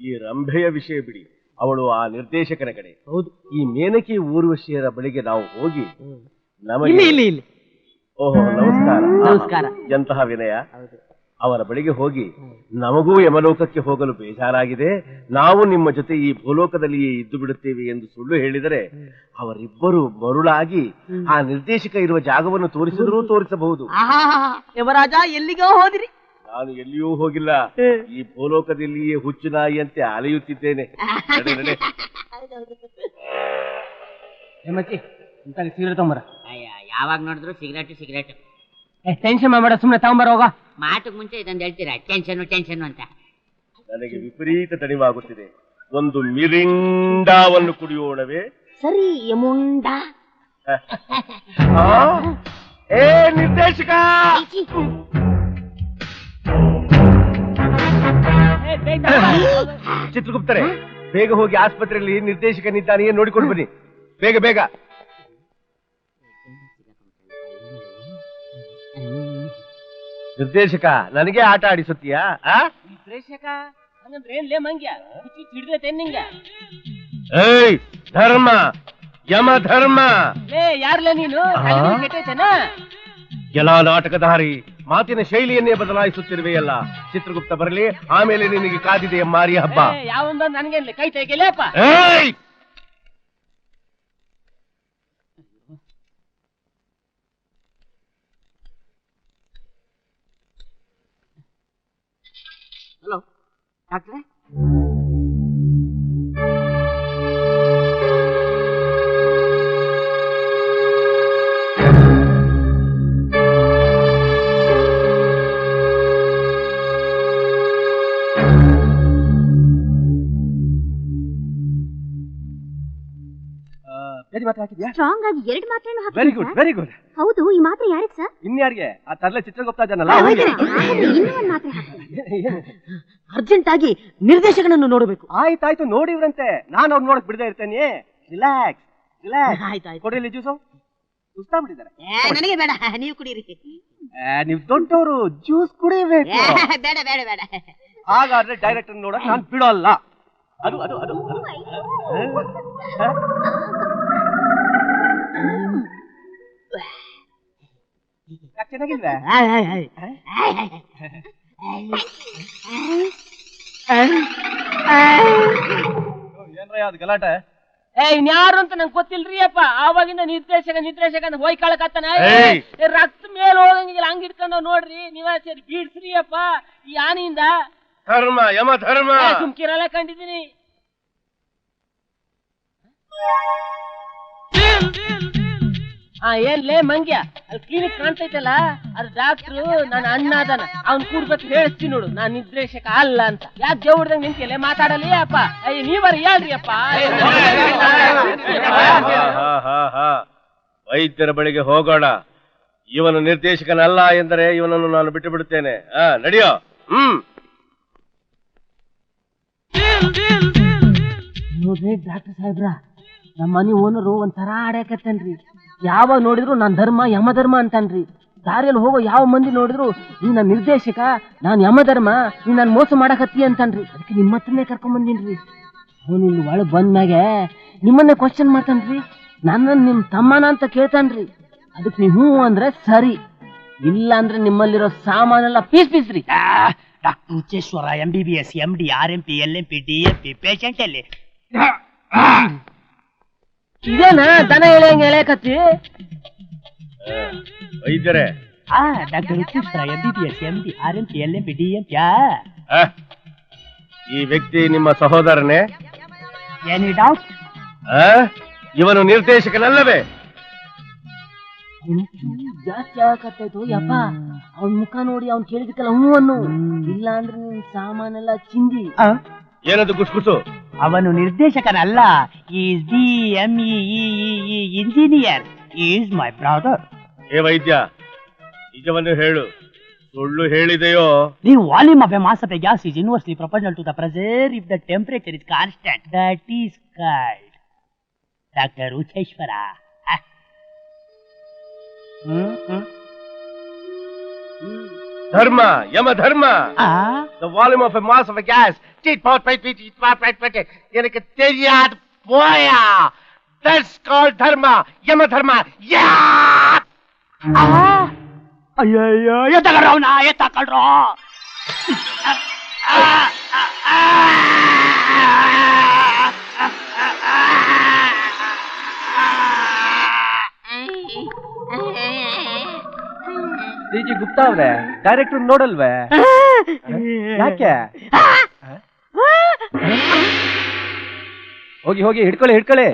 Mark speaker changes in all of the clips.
Speaker 1: ಈ ರಂಭೆಯ ವಿಷಯ ಬಿಡಿ. ಅವಳು ಆ ನಿರ್ದೇಶಕನ ಕಡೆ.
Speaker 2: ಹೌದು.
Speaker 1: ಈ ಮೇನಕಿ ಊರ್ವಶಿಯರ ಬಳಿಗೆ ನಾವು ಹೋಗಿ ನಮಗೆ
Speaker 2: ಇಲ್ಲಿ ಇಲ್ಲಿ ಇಲ್ಲಿ.
Speaker 1: ಓಹೋ ನಮಸ್ಕಾರ.
Speaker 2: ನಮಸ್ಕಾರ.
Speaker 1: ಎಂತಹ ವಿನಯ. ಅವರ ಬಳಿಗೆ ಹೋಗಿ ನಮಗೂ ಯಮಲೋಕಕ್ಕೆ ಹೋಗಲು ಬೇಜಾರಾಗಿದೆ. ನಾವು ನಿಮ್ಮ ಜೊತೆ ಈ ಭೂಲೋಕದಲ್ಲಿಯೇ ಇದ್ದು ಬಿಡುತ್ತೇವೆ ಎಂದು ಸುಳ್ಳು ಹೇಳಿದರೆ ಅವರಿಬ್ಬರು ಮರುಳಾಗಿ ಆ ನಿರ್ದೇಶಕ ಇರುವ ಜಾಗವನ್ನು ತೋರಿಸಿದರೂ ತೋರಿಸಬಹುದು.
Speaker 2: ಯಮರಾಜ ಎಲ್ಲಿಗೋ ಹೋದಿರಿ.
Speaker 1: ನಾನು ಎಲ್ಲಿಯೂ ಹೋಗಿಲ್ಲ. ಈ ಭೂಲೋಕದಲ್ಲಿಯೇ ಹುಚ್ಚು ನಾಯಿಯಂತೆ ಅಲೆಯುತ್ತಿದ್ದೇನೆ. ನಡೆ, ನಡೆ.
Speaker 2: ಇಂತ ಸೀರೆ
Speaker 3: ಯಾವಾಗ ನೋಡಿದ್ರು ಸಿಗರೇಟ್ ಸಿಗರೇಟ್.
Speaker 2: ಟೆನ್ಷನ್ ಮಾಡಬೇಡ ಸುಮ್ಮನೆ ತಗೊಂಬರ ಹೋಗ.
Speaker 3: ಮಾತುಕ್ ಮುಂಚೆ ಇದೊಂದು ಹೇಳ್ತೀರಾ? ಟೆನ್ಷನ್ ಟೆನ್ಷನ್ ಅಂತ.
Speaker 1: ನನಗೆ ವಿಪರೀತ ತಡಿವಾಗುತ್ತಿದೆ. ಒಂದು ಮಿರಿಂಡಾವನ್ನು ಕುಡಿಯೋಣವೇ
Speaker 3: ಸರಿ ಯಮುಂಡ
Speaker 1: ಆ? ಏ ನಿರ್ದೇಶಕ! ಚಿತ್ರಗುಪ್ತರೆ ಬೇಗ ಹೋಗಿ ಆಸ್ಪತ್ರೆಯಲ್ಲಿ ನಿರ್ದೇಶಕನಿದ್ದಾನೆಯೇ ನೋಡಿಕೊಂಡು ಬನ್ನಿ. ಬೇಗ ಬೇಗ. ನಿರ್ದೇಶಕ ನನಗೆ ಆಟ ಆಡಿಸುತ್ತೀಯಾ?
Speaker 2: ನಿರ್ದೇಶಕ
Speaker 1: ಏಯ್ ಧರ್ಮ ಯಮ ಧರ್ಮ.
Speaker 2: ಯಾರ್ಲೇ ನೀನು?
Speaker 1: ಎಲ್ಲ ನಾಟಕಧಾರಿ ಮಾತಿನ ಶೈಲಿಯನ್ನೇ ಬದಲಾಯಿಸುತ್ತಿರುವೆಯಲ್ಲ. ಚಿತ್ರಗುಪ್ತ ಬರಲಿ ಆಮೇಲೆ ನಿನಗೆ ಕಾದಿದೆ ಮಾರಿ ಹಬ್ಬ.
Speaker 2: ಯಾವಂದ ಕೈ ಹಲೋ ಡಾಕ್ಟ್ರೆ?
Speaker 1: ಬೇರೆ ಮಾತ್ರ ಹಾಕಿದ್ಯಾ?
Speaker 4: ಸ್ಟ್ರಾಂಗ್ ಆಗಿ ಎರಡು ಮಾತ್ರೆನೂ
Speaker 1: ವೆರಿ ಗುಡ್ ವೆರಿ ಗುಡ್
Speaker 4: ಹೌದು ಈ ಮಾತ್ರೆ ಯಾರಿಗೆ ಸರ್?
Speaker 1: ಇನ್ಯಾರಿಗೆ? ಆ ತರ್ಲೆ ಚಿತ್ರಗುಪ್ತ ಜನಲ್ಲ
Speaker 4: ಇನ್ನೂ ಒಂದು ಮಾತ್ರೆ ಹಾಕಿ
Speaker 2: ಅರ್ಜೆಂಟ್ ಆಗಿ ನಿರ್ದೇಶಕನನ್ನು ನೋಡಬೇಕು.
Speaker 1: ಆಯ್ತಾಯ್ತು ನೋಡಿವ್ರಂತೆ. ನಾನು ಅವ್ರು ನೋಡಕ್ ಬಿಡದೆ ಇರ್ತೇನೆ. ರಿಲ್ಯಾಕ್ಸ್ ರಿಲ್ಯಾಕ್ಸ್
Speaker 2: ಆಯ್ತಾಯ್ತು
Speaker 1: ಕೊಡಿಲಿ ಜ್ಯೂಸು. ಸುಸ್ತಾಗ್ಬಿಟ್ಟಿದ್ದಾರೆ
Speaker 3: ನನಗೆ ಬೇಡ ನೀವು ಕುಡೀರಿ.
Speaker 1: ನೀವು ದೊಡ್ಡವರು ಜ್ಯೂಸ್ ಕುಡಿಬೇಕು.
Speaker 3: ಬೇಡ ಬೇಡ ಬೇಡ.
Speaker 1: ಹಾಗಾದ್ರೆ ಡೈರೆಕ್ಟರ್ ನೋಡಕ್ ನಾನು ಬಿಡೋಲ್ಲ. ಅದು ಅದು ಅದು ಚೆನ್ನಾಗಿಲ್ವೇ? ಏನ್ರಯ್ಯ ಅದು ಗಲಾಟೆ?
Speaker 2: ಏ ಇನ್ಯಾರು ಅಂತ ನಂಗೆ ಗೊತ್ತಿಲ್ರಿ ಅಪ್ಪ. ಆವಾಗಿಂದ ನಿರ್ದೇಶಕ ನಿರ್ದೇಶಕ ಅಂತ ಹೋಯ್ ಕಳಕತ್ತಾನ! ರಕ್ತ ಮೇಲೆ ಹೋಗಂಗಿಲ್ಲ ಹಂಗ್ ಇಟ್ಕೊಂಡು ನೋಡ್ರಿ. ನೀವ ಸರಿ ಬೀಡ್ಸ್ರಿ ಅಪ್ಪ. ಈ ಆನೆಯಿಂದ.
Speaker 1: ಧರ್ಮ ಯಮ ಧರ್ಮ.
Speaker 2: ಸುಮ್ಕಿರಲ್ಲ ಕಂಡಿದ್ದೀನಿ. ಆ ಏನ್ ಲೇ ಮಂಗ್ಯ ಅಲ್ಲಿ ಕ್ಲಿನಿಕ್ ಕಾಣ್ತೈತಲ್ಲ ಅದ್ ಡಾಕ್ಟ್ರು ನನ್ನ ಅಣ್ಣ ಅದಾನ ಅವ್ನ್ ಕೂಡ್ಬೇಕು ಹೇಳ್ತೀನಿ ನೋಡು ನಾನ್ ನಿರ್ದೇಶಕ ಅಲ್ಲ ಅಂತ. ಯಾಕೆ ದೇವ್ರದಂಗ್ ಎಲ್ಲೇ ಮಾತಾಡಲಿ ಅಪ್ಪ. ಅಯ್ಯ ನೀವರ ಹೇಳ್ರಿ ಅಪ್ಪ.
Speaker 1: ವೈದ್ಯರ ಬಳಿಗೆ ಹೋಗೋಣ. ಇವನು ನಿರ್ದೇಶಕನಲ್ಲ ಎಂದರೆ ಇವನನ್ನು ನಾನು ಬಿಟ್ಟು ಬಿಡುತ್ತೇನೆ ಆ ನಡೆಯೋ. ಹ್ಮ್.
Speaker 2: ನೋಡ್ರಿ ಡಾಕ್ಟರ್ ಸಾಹೇಬ್ರ ನಮ್ಮ ಮನಿ ಓನರು ಒಂಥರ ಆಡ್ಯಾಕತ್ತನ್ರಿ ಯಾವಾಗ ನೋಡಿದ್ರು ನಾನು ಧರ್ಮ ಯಮಧರ್ಮ ಅಂತನ್ರಿ. ದಾರಿಯಲ್ಲಿ ಹೋಗೋ ಯಾವ ಮಂದಿ ನೋಡಿದ್ರು ನೀ ನನ್ನ ನಿರ್ದೇಶಕ ನಾನ್ ಯಮಧರ್ಮ ನೀ ನನ್ ಮೋಸ ಮಾಡಕತ್ತಿ ಅಂತನ್ರಿ. ಅದಕ್ಕೆ ನಿಮ್ಮ ಹತ್ರನೇ ಕರ್ಕೊಂಡ್ ಬಂದೀನ್ರಿ. ಅವನು ಇಲ್ಲಿ ಒಳಗ್ ಬಂದ್ಮ್ಯಾಗೆ ನಿಮ್ಮನ್ನೇ ಕ್ವಶನ್ ಮಾಡ್ತಾನ್ರಿ. ನನ್ನ ನಿಮ್ ತಮ್ಮನ ಅಂತ ಕೇಳ್ತಾನ್ರಿ. ಅದಕ್ಕೆ ನೀವು ಹ್ಞೂ ಅಂದ್ರೆ ಸರಿ. ಇಲ್ಲ ಅಂದ್ರೆ ನಿಮ್ಮಲ್ಲಿರೋ ಸಾಮಾನೆಲ್ಲ ಪೀಸ್ ಪೀಸ್ ರೀ
Speaker 5: doctor Uccheshwara M B B S M D R M P L M P D M P patient ಅಲ್ಲಿ.
Speaker 2: ಇದೇನಾ? ದನ ಎಳೆಯಂಗೆ ಎಳೆಯಕತ್ತಿ
Speaker 1: ವೈದ್ಯರೇ.
Speaker 5: ಆ doctor Uccheshwara M B B S M D R M P L M P D M P
Speaker 1: ಆ? ಈ ವ್ಯಕ್ತಿ ನಿಮ್ಮ ಸಹೋದರನೇ?
Speaker 5: ಏನಿ ಡೌಟ್?
Speaker 1: ಆ? ಇವನು ನಿರ್ದೇಶಕನಲ್ಲವೇ?
Speaker 2: ಜಾಸ್ತಿ ಆಗಕತ್ತೈತು ಯಪ್ಪ. ಅವನ್ ಮುಖ ನೋಡಿ ಅವ್ನ್ ಕೇಳಿದಕ್ಕೆಲ್ಲ ಹೂವನ್ನು. ಅನ್ನು ಇಲ್ಲ ಅಂದ್ರೆ ನಿನ್ ಸಾಮಾನೆಲ್ಲ ಚಿಂದಿ.
Speaker 1: ಏನದು ಗುಸ್ಗುಸು?
Speaker 5: ಅವನು ನಿರ್ದೇಶಕನಲ್ಲ is B M engineer is my brother
Speaker 1: ಹೇ ವೈದ್ಯ ನಿಜವನ್ನು ಹೇಳು. ಸುಳ್ಳು ಹೇಳಿದೆಯೋ?
Speaker 5: The volume of a mass of gas is inversely proportional to the pressure if the temperature is constant. That is called doctor Uccheshwara hmm. Hmm.
Speaker 1: Dharma, Yama Dharma.
Speaker 5: Ah?
Speaker 1: The volume of a mass of a gas. Cheat, pot, pet, pet, pet, pet, pet, pet. You're like a teriyat boya. That's called Dharma, Yama Dharma. Yeah!
Speaker 5: Ah! अये ये ये तकड़ रहो Ah, ah, ah, ah.
Speaker 6: C Gupta ಅವ್ರೆ director ನೋಡಲ್ವೇ? ಯಾಕೆ? ಹೋಗಿ ಹೋಗಿ ಹಿಡ್ಕೊಳ್ಳಿ ಹಿಡ್ಕೊಳ್ಳಿ.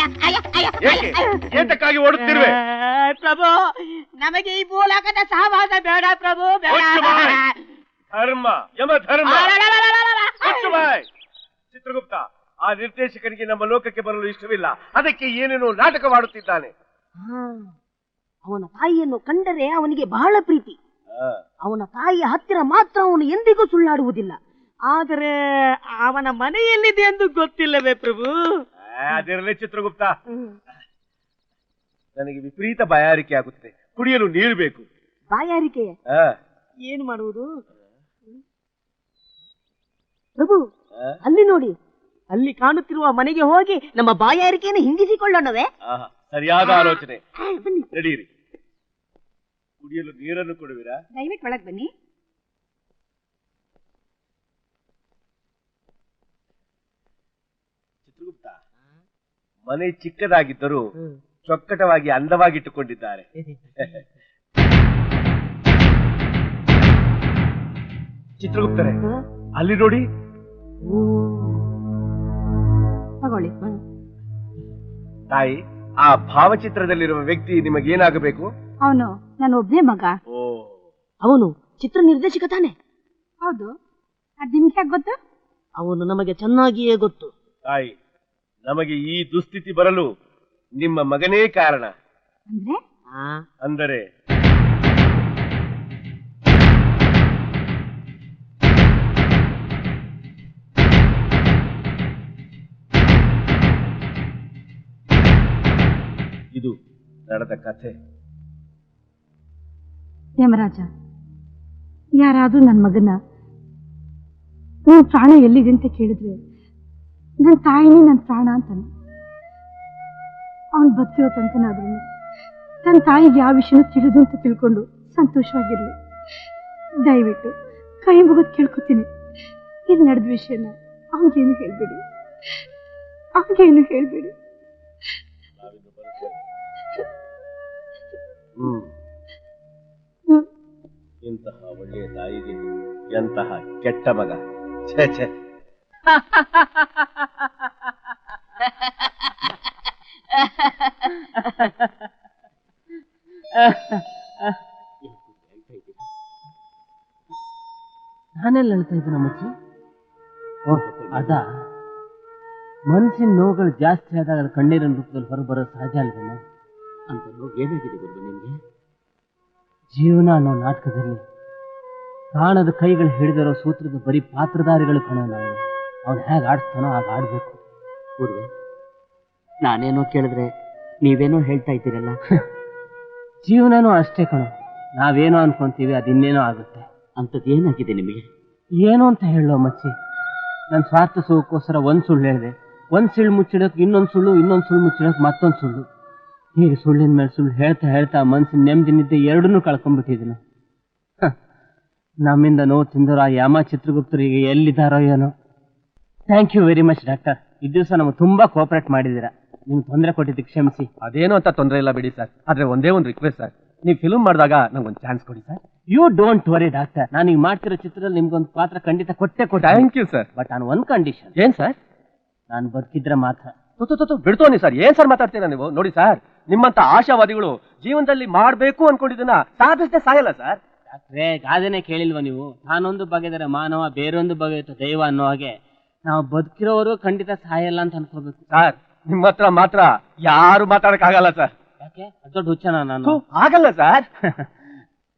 Speaker 1: ಏಕೆ? ಏತಕ್ಕಾಗಿ ಓಡುತ್ತಿರುವೆ?
Speaker 3: ಪ್ರಭು ನಮಗೆ ಈ ಭೂಲೋಕದ ಸಹವಾಸ ಬೇಡ ಪ್ರಭು ಬೇಡ.
Speaker 1: ಮುಚ್ಚು ಬಾಯ್. ಧರ್ಮ ಯಮ ಧರ್ಮ! ಮುಚ್ಚು ಬಾಯ್. ಚಿತ್ರಗುಪ್ತ ಆ ನಿರ್ದೇಶಕನಿಗೆ ನಮ್ಮ ಲೋಕಕ್ಕೆ ಬರಲು ಇಷ್ಟವಿಲ್ಲ. ಅದಕ್ಕೆ ಏನೇನೋ ನಾಟಕವಾಡುತ್ತಿದ್ದಾನೆ.
Speaker 2: ಅವನ ತಾಯಿಯನ್ನು ಕಂಡರೆ ಅವನಿಗೆ ಬಹಳ ಪ್ರೀತಿ. ಅವನ ತಾಯಿಯ ಹತ್ತಿರ ಮಾತ್ರ ಅವನು ಎಂದಿಗೂ ಸುಳ್ಳಾಡುವುದಿಲ್ಲ. ಆದರೆ ಅವನ ಮನೆಯಲ್ಲಿದೆ ಎಂದು ಗೊತ್ತಿಲ್ಲವೇ ಪ್ರಭು?
Speaker 1: ಅದಿರಲಿ ಚಿತ್ರಗುಪ್ತ. ನನಗೆ ವಿಪರೀತ ಬಾಯಾರಿಕೆ ಆಗುತ್ತೆ ಕುಡಿಯಲು ನೀರು ಬೇಕು.
Speaker 2: ಬಾಯಾರಿಕೆ?
Speaker 1: ಆ,
Speaker 2: ಏನು ಮಾಡುವುದು? ಪ್ರಭು ಅಲ್ಲಿ ನೋಡಿ. ಅಲ್ಲಿ ಕಾಣುತ್ತಿರುವ ಮನೆಗೆ ಹೋಗಿ ನಮ್ಮ ಬಾಯಾರಿಕೆಯನ್ನು ಹಿಂಗಿಸಿಕೊಳ್ಳೋಣವೇ?
Speaker 1: ಆಹಾ, ಸರಿಯಾದ ಆಲೋಚನೆ. ನಡೀರಿ. ಕುಡಿಯಲು ನೀರನ್ನು ಕೊಡುವಿರಾ?
Speaker 3: ದಯವಿಟ್ಟು ಒಳಗ್ ಬನ್ನಿ
Speaker 1: ಚಿತ್ರಗುಪ್ತ ಮನೆ ಚಿಕ್ಕದಾಗಿದ್ದರೂ ಚೊಕ್ಕಟವಾಗಿ ಅಂದವಾಗಿಟ್ಟುಕೊಂಡಿದ್ದಾರೆ. ಚಿತ್ರಗುಪ್ತರೆ ಅಲ್ಲಿ ನೋಡಿ.
Speaker 3: ತಗೊಳ್ಳಿ.
Speaker 1: ತಾಯಿ ಆ ಭಾವಚಿತ್ರದಲ್ಲಿರುವ ವ್ಯಕ್ತಿ ನಿಮಗೇನಾಗಬೇಕು
Speaker 3: ಅವನು ನಾನು ಒಬ್ಬನೇ ಮಗ.
Speaker 1: ಓ.
Speaker 2: ಅವನು ಚಿತ್ರ ನಿರ್ದೇಶಕ ತಾನೆ.
Speaker 3: ಹೌದು. ಅದ್ ನಿಮ್ಗೆ ಗೊತ್ತು?
Speaker 2: ಅವನು ನಮಗೆ ಚೆನ್ನಾಗಿಯೇ ಗೊತ್ತು.
Speaker 1: ತಾಯಿ ನಮಗೆ ಈ ದುಸ್ಥಿತಿ ಬರಲು ನಿಮ್ಮ ಮಗನೇ ಕಾರಣ.
Speaker 3: ಅಂದ್ರೆ?
Speaker 2: ಆ,
Speaker 1: ಅಂದರೆ? ಇದು ನಡೆದ ಕಥೆ.
Speaker 7: ಯಮರಾಜ ಯಾರಾದ್ರೂ ನನ್ನ ಮಗನ ನೀವು ಪ್ರಾಣ ಎಲ್ಲಿದೆ ಅಂತ ಕೇಳಿದ್ರೆ ನನ್ನ ತಾಯಿನೇ ನನ್ನ ಪ್ರಾಣ ಅಂತಾನೆ. ಅವನು ಬದುಕಿರೋ ತನಕನಾದ್ರೂ ತನ್ನ ತಾಯಿಗೆ ಯಾವ ವಿಷಯನೂ ತಿಳಿದು ಅಂತ ತಿಳ್ಕೊಂಡು ಸಂತೋಷವಾಗಿರಲಿ. ದಯವಿಟ್ಟು ಕೈ ಮುಗಿದು ಕೇಳ್ಕೊತೀನಿ. ಇಲ್ಲಿ ನಡೆದ ವಿಷಯನ ಅವನಿಗೇನು ಹೇಳಬೇಡಿ. ಅವನಿಗೇನು ಹೇಳ್ಬೇಡಿ.
Speaker 1: ಇಂತಹ ಒಳ್ಳೆಯ ತಾಯಿಗೆ ಎಂತಹ ಕೆಟ್ಟ ಮಗ. ಛೇ ಛೇ.
Speaker 2: ನಾನೆಲ್ಲ ಹೇಳ್ತಾ ಇದ್ದೆ ಮಚ್ಚಿ ಓಹ್ ಅದ ಮನಸ್ಸಿನ ನೋವುಗಳು ಜಾಸ್ತಿ ಆದಾಗ ಅದು ಕಣ್ಣೀರಿನ ರೂಪದಲ್ಲಿ ಹೊರಬರೋ ಸಹಜ ಅಲ್ವೇನೋ?
Speaker 5: ಅಂತ ನೋವು ಏನಾಗಿದೆ ಗುರು ನಿಮಗೆ
Speaker 2: ಜೀವನ ಅನ್ನೋ ನಾಟಕದಲ್ಲಿ ಕಾಣದ ಕೈಗಳು ಹಿಡಿದಿರೋ ಸೂತ್ರದ ಬರೀ ಪಾತ್ರಧಾರಿಗಳು ಕಣ ನಾವು ಅವ್ನು ಹೇಗೆ ಆಡಿಸ್ತಾನೋ ಹಾಗೆ ಆಡಬೇಕು.
Speaker 5: ಗುರುವೆ ನಾನೇನೋ ಕೇಳಿದ್ರೆ ನೀವೇನೋ ಹೇಳ್ತಾ ಇದ್ದೀರಲ್ಲ?
Speaker 2: ಜೀವನನೂ ಅಷ್ಟೇ ಕಣ. ನಾವೇನೋ ಅನ್ಕೊಂತೀವಿ ಅದಿನ್ನೇನೋ ಆಗುತ್ತೆ.
Speaker 5: ಅಂಥದ್ದು ಏನಾಗಿದೆ ನಿಮಗೆ?
Speaker 2: ಏನು ಅಂತ ಹೇಳೋ ಮಚ್ಚಿ ನನ್ನ ಸ್ವಾರ್ಥ ಸುಖಕ್ಕೋಸ್ಕರ ಒಂದು ಸುಳ್ಳು ಹೇಳಿದೆ. ಒಂದು ಸುಳ್ಳು ಮುಚ್ಚಿಡೋಕೆ ಇನ್ನೊಂದು ಸುಳ್ಳು ಇನ್ನೊಂದು ಸುಳ್ಳು ಮುಚ್ಚಿಡೋಕೆ ಮತ್ತೊಂದು ಸುಳ್ಳು. ಹೀಗೆ ಸುಳ್ಳಿನ ಮೇಲೆ ಸುಳ್ಳು ಹೇಳ್ತಾ ಹೇಳ್ತಾ ಮನಸ್ಸಿನ ನೆಮ್ಮದಿನಿದ್ದೆ ಎರಡನ್ನೂ ಕಳ್ಕೊಂಡ್ಬಿಟ್ಟಿದ್ದೀನಿ. ನಮ್ಮಿಂದ ನೋವು ತಿಂದರೋ ಆ ಯಾಮ ಚಿತ್ರಗುಪ್ತರಿಗೆ ಎಲ್ಲಿದ್ದಾರೋ ಏನೋ. Thank you very much doctor ಈ ದಿವಸ ನಾವು ತುಂಬಾ ಕೋಆಪರೇಟ್ ಮಾಡಿದ್ದೀರಾ. ನಿಮ್ಗೆ ತೊಂದರೆ ಕೊಟ್ಟಿದ್ದಕ್ಕೆ ಕ್ಷಮಿಸಿ.
Speaker 6: ಅದೇನು ಅಂತ ತೊಂದರೆ ಇಲ್ಲ ಬಿಡಿ ಸರ್ ಆದ್ರೆ ಒಂದೇ ಒಂದು ರಿಕ್ವೆಸ್ಟ್ ಸರ್ ನೀವು ಫಿಲ್ಮ್ ಮಾಡಿದಾಗ ನಂಗೊಂದು ಚಾನ್ಸ್ ಕೊಡಿ sir
Speaker 2: you don't worry doctor ನಾನು ಈಗ ಮಾಡ್ತಿರೋ ಚಿತ್ರದಲ್ಲಿ ನಿಮ್ಗೊಂದು ಪಾತ್ರ ಖಂಡಿತ ಕೊಟ್ಟೆ ಕೊಟ್ಟೆ
Speaker 6: ಥ್ಯಾಂಕ್ ಯು ಸರ್
Speaker 2: ಬಟ್ ನಾನು ಒಂದು ಕಂಡೀಷನ್
Speaker 6: ಏನ್ ಸರ್
Speaker 2: ನಾನು ಬದುಕಿದ್ರೆ ಮಾತ್ರ.
Speaker 6: ತುತ್ತು ತುತ್ತು ಬಿಡ್ತೋನಿ ಸರ್ ಏನ್ ಸರ್ ಮಾತಾಡ್ತೀರಾ ನೀವು? ನೋಡಿ ಸರ್ ನಿಮ್ಮಂತ ಆಶಾವಾದಿಗಳು ಜೀವನದಲ್ಲಿ ಮಾಡಬೇಕು ಅನ್ಕೊಂಡಿದ್ದನ್ನ ಸಾಧಿಸದೆ ಸಾಯಲ್ಲ ಸರ್
Speaker 2: ಡಾಕ್ಟ್ರೇ ಗಾದೆನೆ ಕೇಳಿಲ್ವಾ ನೀವು? ನಾನೊಂದು ಬಗೆದರೆ ಮಾನವ ಬೇರೊಂದು ಬಗೆಯಿತು ದೈವ ಅನ್ನೋ ಹಾಗೆ. ನಾವು ಬದುಕಿರೋರು ಖಂಡಿತ ಸಾಯಲ್ಲ ಅಂತ ಅನ್ಕೋಬೇಕು.
Speaker 6: ಸರ್ ನಿಮ್ಮ ಹತ್ರ ಮಾತ್ರ ಯಾರು ಮಾತಾಡಕ್ ಆಗಲ್ಲ ಸರ್.
Speaker 2: ಯಾಕೆ? ಅದ್ ದೊಡ್ಡ ಹುಚ್ಚನ ನಾನು.
Speaker 6: ಆಗಲ್ಲ ಸರ್.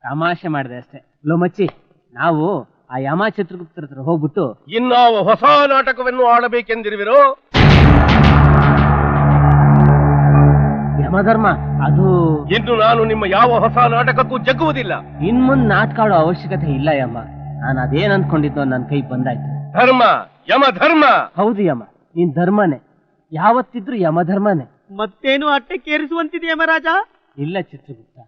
Speaker 2: ತಮಾಷೆ ಮಾಡಿದೆ ಅಷ್ಟೇ. ಲೋ ಮಚ್ಚಿ ನಾವು ಆ ಯಮ ಚಿತ್ರಗುಪ್ತರ ಹತ್ರ ಹೋಗ್ಬಿಟ್ಟು
Speaker 1: ಇನ್ನು ಹೊಸ ನಾಟಕವನ್ನು ಆಡಬೇಕೆಂದಿರುವಿರೋ?
Speaker 2: ಯಮಧರ್ಮ ಅದು
Speaker 1: ಇನ್ನು ನಾನು ನಿಮ್ಮ ಯಾವ ಹೊಸ ನಾಟಕಕ್ಕೂ ಜಗ್ಗುವುದಿಲ್ಲ.
Speaker 2: ಇನ್ಮುಂದ್ ನಾಟಕ ಆಡೋ ಅವಶ್ಯಕತೆ ಇಲ್ಲ ಯಮ್ಮ. ನಾನು ಅದೇನ್ ಅನ್ಕೊಂಡಿದ್ದು ನನ್ನ ಕೈ ಬಂದಾಯ್ತು.
Speaker 1: ಧರ್ಮ ಯಮ ಧರ್ಮ
Speaker 2: ಹೌದು ಯಮ ನೀನ್ ಧರ್ಮನೇ. ಯಾವತ್ತಿದ್ರು ಯಮಧರ್ಮನೇ.
Speaker 5: ಮತ್ತೇನು ಅಟ್ಟಕ್ಕೇರಿಸುವಂತಿದೆ ಯಮರಾಜ?
Speaker 2: ಇಲ್ಲ ಚಿತ್ರಗುಪ್ತ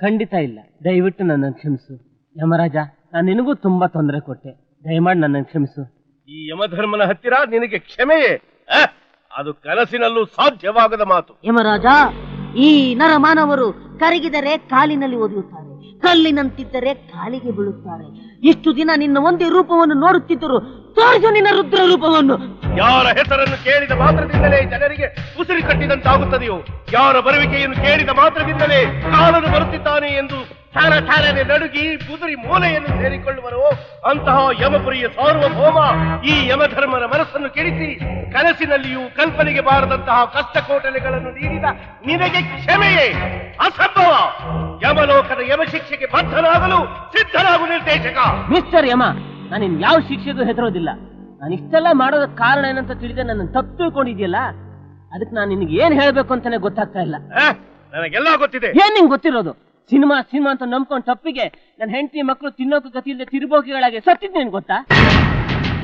Speaker 2: ಖಂಡಿತ ಇಲ್ಲ. ದಯವಿಟ್ಟು ನನ್ನನ್ನು ಕ್ಷಮಿಸು. ಯಮರಾಜ ನಾನು ನಿನಗೂ ತುಂಬಾ ತೊಂದರೆ ಕೊಟ್ಟೆ. ದಯಮಾಡಿ ನನ್ನನ್ನು ಕ್ಷಮಿಸು.
Speaker 1: ಈ ಯಮಧರ್ಮನ ಹತ್ತಿರ ನಿನಗೆ ಕ್ಷಮೆಯೇ? ಆ? ಅದು ಕನಸಿನಲ್ಲೂ ಸಾಧ್ಯವಾಗದ ಮಾತು.
Speaker 8: ಯಮರಾಜ ಈ ನರಮಾನವರು ಕರಗಿದರೆ ಕಾಲಿನಲ್ಲಿ ಒದೆಯುತ್ತಾರೆ. ಕಲ್ಲಿನಂತಿದ್ದರೆ ಕಾಲಿಗೆ ಬೀಳುತ್ತಾರೆ. ಇಷ್ಟು ದಿನ ನಿನ್ನ ಒಂದೇ ರೂಪವನ್ನು ನೋಡುತ್ತಿದ್ದರು ತೋರಿಸು ನಿನ್ನ ರುದ್ರ ರೂಪವನ್ನು.
Speaker 1: ಯಾರ ಹೆಸರನ್ನು ಕೇಳಿದ ಮಾತ್ರದಿಂದಲೇ ಜನರಿಗೆ ಉಸಿರು ಕಟ್ಟಿದಂತಾಗುತ್ತದೆಯೋ? ಯಾರ ಬರುವಿಕೆಯನ್ನು ಕೇಳಿದ ಮಾತ್ರದಿಂದಲೇ ಕಾಲನು ಬರುತ್ತಿದ್ದಾನೆ ಎಂದು ಠಾರ ಠಾರನೆ ನಡುಗಿ ಕುದುರಿ ಮೂಲೆಯನ್ನು ಸೇರಿಕೊಳ್ಳುವರೋ ಅಂತಹ ಯಮಪುರಿಯ ಸಾರ್ವಭೌಮ ಈ ಯಮಧರ್ಮನ ಮನಸ್ಸನ್ನು ಕೆಡಿಸಿ ಕನಸಿನಲ್ಲಿಯೂ ಕಲ್ಪನೆಗೆ ಬಾರದಂತಹ ಕಷ್ಟ ಕೋಟಲೆಗಳನ್ನು ನೀಡಿದ ನಿನಗೆ ಕ್ಷಮೆಯೇ. ಅಸಂಭವ! ಯಮಲೋಕದ ಯಮಶಿಕ್ಷೆಗೆ ಬದ್ಧನಾಗಲು ಸಿದ್ಧನಾಗು ನಿರ್ದೇಶಕ.
Speaker 2: ಮಿಸ್ಟರ್ ಯಮ ನಾನು ಇನ್ ಯಾವ ಶಿಕ್ಷೆಗೂ ಹೆದರೋದಿಲ್ಲ. ನಾನು ಇಷ್ಟೆಲ್ಲ ಮಾಡೋದಕ್ಕೆ ಕಾರಣ ಏನಂತ ತಿಳಿದೆ ನನ್ನ ತಪ್ಪು ತಿಳ್ಕೊಂಡಿದ್ಯಲ್ಲ ಅದಕ್ಕೆ ನಾನು ನಿನಗೆ ಏನ್ ಹೇಳ್ಬೇಕು ಅಂತಾನೆ ಗೊತ್ತಾಗ್ತಾ ಇಲ್ಲ?
Speaker 1: ನನಗೆಲ್ಲ ಗೊತ್ತಿದೆ.
Speaker 2: ಏನ್ ನಿಂಗೆ ಗೊತ್ತಿರೋದು? ಸಿನಿಮಾ ಸಿನಿಮಾ ಅಂತ ನಂಬ್ಕೊಂಡ್ ತಪ್ಪಿಗೆ ನನ್ನ ಹೆಂಡತಿ ಮಕ್ಕಳು ತಿನ್ನೋಕೆ ಗತಿಯಿಲ್ಲದೆ ತಿರುಬೋಕಿಗಳಾಗಿ ಸತ್ತಿದ್ ನಿನ್ ಗೊತ್ತಾ?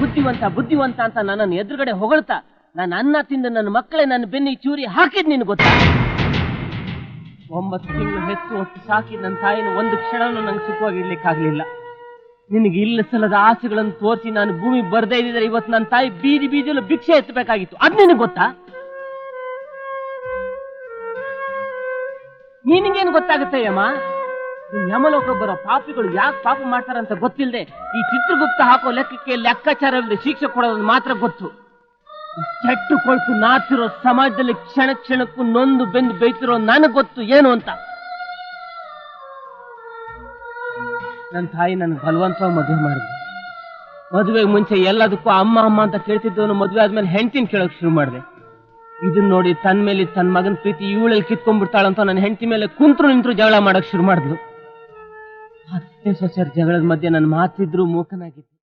Speaker 2: ಬುದ್ಧಿವಂತ ಬುದ್ಧಿವಂತ ಅಂತ ನನ್ನನ್ನು ಎದುರುಗಡೆ ಹೊಗಳ್ತಾ ನಾನು ಅನ್ನ ತಿಂದು ನನ್ನ ಮಕ್ಕಳೇ ನನ್ನ ಬೆನ್ನಿ ಚೂರಿ ಹಾಕಿದ್ ನಿನ್ ಗೊತ್ತಾ? ಒಂಬತ್ತು ತಿಂಗಳು ಹೆಚ್ಚು ಹೊತ್ತು ಸಾಕಿ ನನ್ನ ತಾಯಿನ ಒಂದು ಕ್ಷಣನೂ ನಂಗೆ ಸುಖವಾಗಿರ್ಲಿಕ್ಕಾಗ್ಲಿಲ್ಲ ನಿನಗೆ ಇಲ್ಲ ಸಲದ ಆಸೆಗಳನ್ನು ತೋರಿಸಿ ನಾನು ಭೂಮಿ ಬರ್ದೇ ಇದ್ದಿದ್ರೆ ಇವತ್ತು ನನ್ನ ತಾಯಿ ಬೀದಿ ಬೀದಿಯಲ್ಲೂ ಭಿಕ್ಷೆ ಎತ್ತಬೇಕಾಗಿತ್ತು. ಅದ್ ನಿನಗೆ ಗೊತ್ತಾ? ನಿನಗೇನು ಗೊತ್ತಾಗುತ್ತೆ ಯಮ ಯಮಲೋಕ ಬರೋ ಪಾಪಿಗಳು ಯಾಕೆ ಪಾಪ ಮಾಡ್ತಾರಂತ ಗೊತ್ತಿಲ್ಲದೆ ಈ ಚಿತ್ರಗುಪ್ತ ಹಾಕೋ ಲೆಕ್ಕಕ್ಕೆ ಲೆಕ್ಕಾಚಾರವಿಲ್ಲದೆ ಶಿಕ್ಷೆ ಕೊಡೋದು ಮಾತ್ರ ಗೊತ್ತು. ಕೆಟ್ಟು ಕೊಳ್ತು ನಾಚಿರೋ ಸಮಾಜದಲ್ಲಿ ಕ್ಷಣ ಕ್ಷಣಕ್ಕೂ ನೊಂದು ಬೆಂದು ಬೈತಿರೋ ನನಗೆ ಗೊತ್ತು ಏನು ಅಂತ? ನನ್ನ ತಾಯಿ ನನ್ನ ಬಲವಂತವಾಗಿ ಮದುವೆ ಮಾಡಿದ್ರು ಮದುವೆಗೆ ಮುಂಚೆ ಎಲ್ಲದಕ್ಕೂ ಅಮ್ಮ ಅಮ್ಮ ಅಂತ ಕೇಳ್ತಿದ್ದವನು ಮದುವೆ ಆದ್ಮೇಲೆ ಹೆಂಡತಿನ ಕೇಳೋಕೆ ಶುರು ಮಾಡಿದೆ. ಇದನ್ನ ನೋಡಿ ತನ್ನ ಮೇಲೆ ತನ್ನ ಮಗನ ಪ್ರೀತಿ ಇವಳಲ್ಲಿ ಕಿತ್ಕೊಂಡ್ಬಿಡ್ತಾಳಂತ ನನ್ನ ಹೆಂಡತಿ ಮೇಲೆ ಕುಂತ್ರು ನಿಂತರು ಜಗಳ ಮಾಡೋಕೆ ಶುರು ಮಾಡಿದ್ಲು. ಅತ್ತೆ ಸೊಸೆಯರ್ ಜಗಳದ ಮಧ್ಯೆ ನನ್ನ ಮಾತಿದ್ರು ಮೂಕನಾಗಿತ್ತು